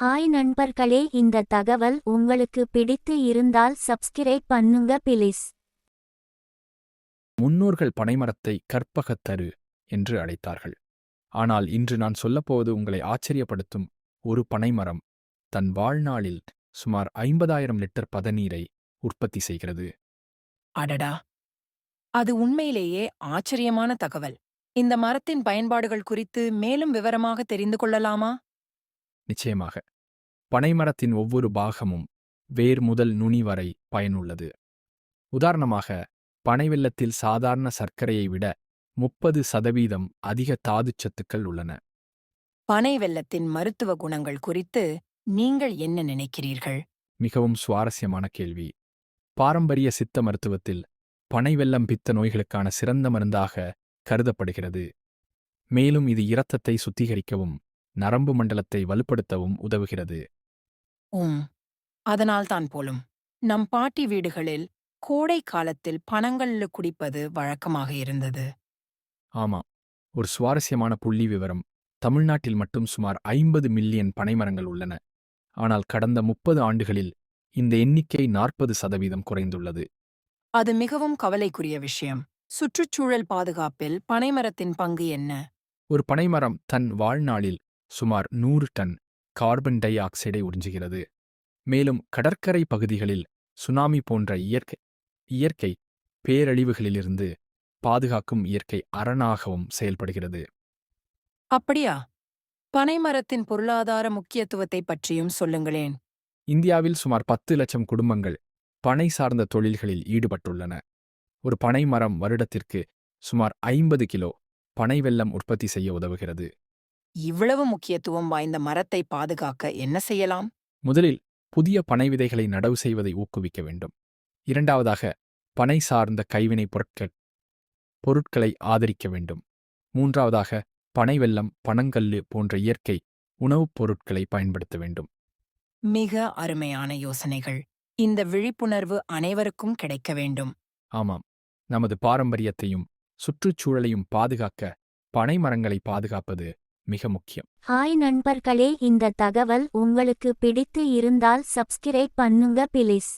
Hi நண்பர்களே இந்த தகவல் உங்களுக்கு பிடித்து இருந்தால் சப்ஸ்கிரைப் பண்ணுங்க பிளீஸ் முன்னோர்கள் பனைமரத்தை கற்பகத்தரு என்று அழைத்தார்கள். ஆனால் இன்று நான் சொல்லப்போவது உங்களை ஆச்சரியப்படுத்தும் ஒரு பனைமரம். தன் வாழ்நாளில் சுமார் ஐம்பதாயிரம் லிட்டர் பதநீரை உற்பத்தி செய்கிறது. அடடா! அது உண்மையிலேயே ஆச்சரியமான தகவல். இந்த மரத்தின் பயன்பாடுகள் குறித்து மேலும் விவரமாக தெரிந்து கொள்ளலாமா? நிச்சயமாக. பனைமரத்தின் ஒவ்வொரு பாகமும் வேர் முதல் நுனி வரை பயனுள்ளது. உதாரணமாக பனை வெல்லத்தில் சாதாரண சர்க்கரையை விட முப்பது சதவீதம் அதிக தாதுச்சத்துக்கள் உள்ளன. பனை வெல்லத்தின் மருத்துவ குணங்கள் குறித்து நீங்கள் என்ன நினைக்கிறீர்கள்? மிகவும் சுவாரஸ்யமான கேள்வி. பாரம்பரிய சித்த மருத்துவத்தில் பனை வெல்லம் பித்த நோய்களுக்கான சிறந்த மருந்தாக கருதப்படுகிறது. மேலும் இது இரத்தத்தை சுத்திகரிக்கவும் நரம்பு மண்டலத்தை வலுப்படுத்தவும் உதவுகிறது. உம். அதனால்தான் போலும். நம் பாட்டி வீடுகளில் கோடை காலத்தில் பனங்கல்லு குடிப்பது வழக்கமாக இருந்தது. ஆமாம் ஒரு சுவாரஸ்யமான புள்ளி விவரம். தமிழ்நாட்டில் மட்டும் சுமார் ஐம்பது மில்லியன் பனைமரங்கள் உள்ளன. ஆனால் கடந்த முப்பது ஆண்டுகளில் இந்த எண்ணிக்கை நாற்பது சதவீதம் குறைந்துள்ளது. அது மிகவும் கவலைக்குரிய விஷயம். சுற்றுச்சூழல் பாதுகாப்பில் பனைமரத்தின் பங்கு என்ன? ஒரு பனைமரம் தன் வாழ்நாளில் சுமார் நூறு டன் கார்பன் டை ஆக்சைடை உறிஞ்சுகிறது. மேலும் கடற்கரை பகுதிகளில் சுனாமி போன்ற இயற்கை இயற்கை பேரழிவுகளிலிருந்து பாதுகாக்கும் இயற்கை அரணாகவும் செயல்படுகிறது. அப்படியா? பனைமரத்தின் பொருளாதார முக்கியத்துவத்தை பற்றியும் சொல்லுங்களேன். இந்தியாவில் சுமார் பத்து லட்சம் குடும்பங்கள் பனை சார்ந்த தொழில்களில் ஈடுபட்டுள்ளன. ஒரு பனை மரம் வருடத்திற்கு சுமார் ஐம்பது கிலோ பனை வெல்லம் உற்பத்தி செய்ய உதவுகிறது. இவ்வளவு முக்கியத்துவம் வாய்ந்த மரத்தை பாதுகாக்க என்ன செய்யலாம்? முதலில் புதிய பனை விதைகளை நடவு செய்வதை ஊக்குவிக்க வேண்டும். இரண்டாவதாக பனை சார்ந்த கைவினைப் பொருட்கள் பொருட்களை ஆதரிக்க வேண்டும். மூன்றாவதாக பனை வெல்லம் பனங்கல்லு போன்ற இயற்கை உணவுப் பொருட்களை பயன்படுத்த வேண்டும். மிக அருமையான யோசனைகள். இந்த விழிப்புணர்வு அனைவருக்கும் கிடைக்க வேண்டும். ஆமாம். நமது பாரம்பரியத்தையும் சுற்றுச்சூழலையும் பாதுகாக்க பனை மரங்களை பாதுகாப்பது மிக முக்கியம். ஹாய் நண்பர்களே இந்த தகவல் உங்களுக்கு பிடித்து இருந்தால் சப்ஸ்கிரைப் பண்ணுங்க பிளீஸ்.